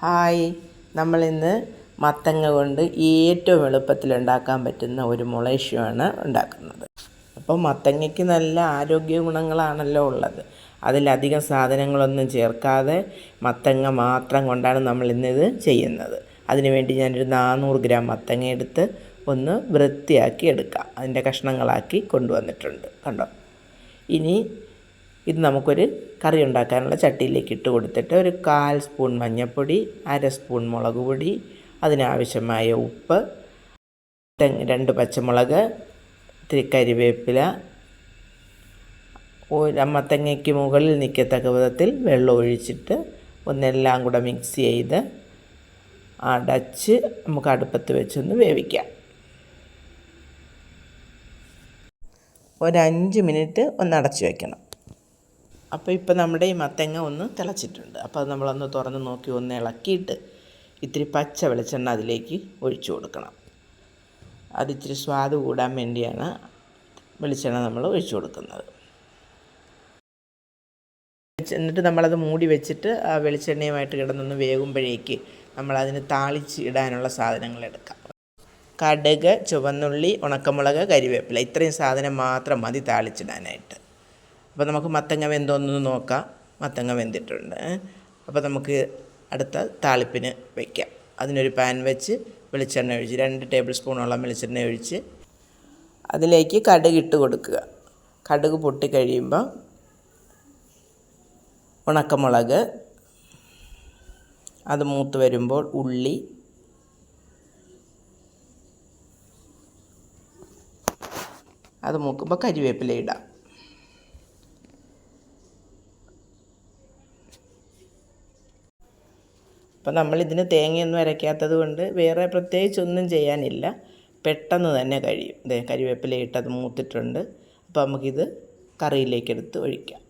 Hi. നമ്മൾ ഇന്ന് മത്തങ്ങ കൊണ്ട് ഏറ്റവും എളുപ്പത്തിൽ ഉണ്ടാക്കാൻ പറ്റുന്ന ഒരു മുളേഷ്യമാണ് ഉണ്ടാക്കുന്നത്. അപ്പോൾ മത്തങ്ങയ്ക്ക് നല്ല ആരോഗ്യ ഗുണങ്ങളാണല്ലോ ഉള്ളത്. അതിലധികം സാധനങ്ങളൊന്നും ചേർക്കാതെ മത്തങ്ങ മാത്രം കൊണ്ടാണ് നമ്മൾ ഇന്നിത് ചെയ്യുന്നത്. അതിനുവേണ്ടി ഞാനൊരു നാനൂറ് ഗ്രാം മത്തങ്ങ എടുത്ത് ഒന്ന് വൃത്തിയാക്കി എടുക്കാം. അതിന്റെ കഷ്ണങ്ങളാക്കി കൊണ്ടുവന്നിട്ടുണ്ട്. കണ്ടോ? ഇനി ഇത് നമുക്കൊരു കറി ഉണ്ടാക്കാനുള്ള ചട്ടിയിലേക്ക് ഇട്ട് കൊടുത്തിട്ട് ഒരു കാൽ സ്പൂൺ മഞ്ഞൾപ്പൊടി അര സ്പൂൺ മുളക് പൊടി അതിനാവശ്യമായ ഉപ്പ് രണ്ട് പച്ചമുളക് ഇത്തിരി കരിവേപ്പില അമ്മത്തങ്ങയ്ക്ക് മുകളിൽ നിൽക്കത്തക്ക വിധത്തിൽ വെള്ളം ഒഴിച്ചിട്ട് ഒന്നെല്ലാം കൂടെ മിക്സ് ചെയ്ത് അടച്ച് നമുക്ക് അടുപ്പത്ത് വെച്ചൊന്ന് വേവിക്കാം. ഒരഞ്ച് മിനിറ്റ് ഒന്ന് അടച്ച് വെക്കണം. അപ്പോൾ ഇപ്പോൾ നമ്മുടെ ഈ മത്തങ്ങ ഒന്ന് തിളച്ചിട്ടുണ്ട്. അപ്പോൾ അത് നമ്മളൊന്ന് തുറന്ന് നോക്കി ഒന്ന് ഇളക്കിയിട്ട് ഇത്തിരി പച്ച വെളിച്ചെണ്ണ അതിലേക്ക് ഒഴിച്ചു കൊടുക്കണം. അതിച്ചിരി സ്വാദ് കൂടാൻ വേണ്ടിയാണ് വെളിച്ചെണ്ണ നമ്മൾ ഒഴിച്ചു കൊടുക്കുന്നത്. എന്നിട്ട് നമ്മളത് മൂടി വെച്ചിട്ട് ആ വെളിച്ചെണ്ണയുമായിട്ട് കിടന്നൊന്ന് വേകുമ്പോഴേക്ക് നമ്മളതിന് താളിച്ച് ഇടാനുള്ള സാധനങ്ങൾ എടുക്കാം. കടുക് ചുവന്നുള്ളി ഉണക്കമുളക് കരിവേപ്പില. ഇത്രയും സാധനം മാത്രം മതി താളിച്ചിടാനായിട്ട്. അപ്പോൾ നമുക്ക് മത്തങ്ങ വെന്തോന്നൊന്ന് നോക്കാം. മത്തങ്ങ വെന്തിട്ടുണ്ട്. അപ്പോൾ നമുക്ക് അടുത്ത താളിപ്പിന് വയ്ക്കാം അതിനൊരു പാൻ വെച്ച് വെളിച്ചെണ്ണ ഒഴിച്ച് രണ്ട് ടേബിൾ സ്പൂണോളം വെളിച്ചെണ്ണ ഒഴിച്ച് അതിലേക്ക് കടുക് ഇട്ട് കൊടുക്കുക. കടുക് പൊട്ടി കഴിയുമ്പോൾ ഉണക്കമുളക് അത് മൂത്ത് വരുമ്പോൾ ഉള്ളി അത് മൂക്കുമ്പോൾ കരിവേപ്പില ഇടാം. അപ്പം നമ്മളിതിന് തേങ്ങയൊന്നും അരയ്ക്കാത്തത് കൊണ്ട് വേറെ പ്രത്യേകിച്ചൊന്നും ചെയ്യാനില്ല. പെട്ടെന്ന് തന്നെ കഴിയും. ഇതേ കരിവേപ്പില ഇട്ടത് മൂത്തിട്ടുണ്ട്. അപ്പോൾ നമുക്കിത് കറിയിലേക്ക് എടുത്ത് ഒഴിക്കാം.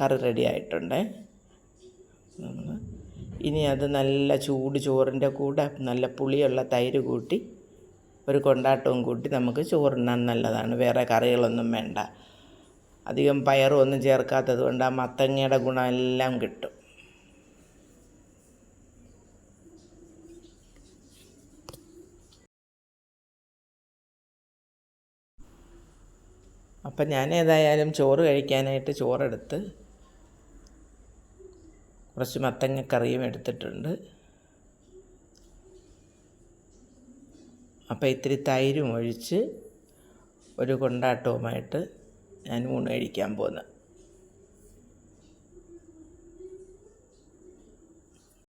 കറി റെഡി ആയിട്ടുണ്ട്. ഇനി അത് നല്ല ചൂട് ചോറിന്റെ കൂടെ നല്ല പുളിയുള്ള തൈര് കൂട്ടി ഒരു കൊണ്ടാട്ടവും കൂട്ടി നമുക്ക് ചോറുണ്ണാൻ നല്ലതാണ്. വേറെ കറികളൊന്നും വേണ്ട. അധികം പയറും ഒന്നും ചേർക്കാത്തത് കൊണ്ട് ആ മത്തങ്ങയുടെ ഗുണമെല്ലാം കിട്ടും. അപ്പം ഞാൻ ഏതായാലും ചോറ് കഴിക്കാനായിട്ട് ചോറെടുത്ത് കുറച്ച് മത്തങ്ങക്കറിയും എടുത്തിട്ടുണ്ട്. അപ്പോൾ ഇത്തിരി തൈരും ഒഴിച്ച് ഒരു കൊണ്ടാട്ടവുമായിട്ട് ഞാൻ ഊണ് കഴിക്കാൻ പോകുന്നത്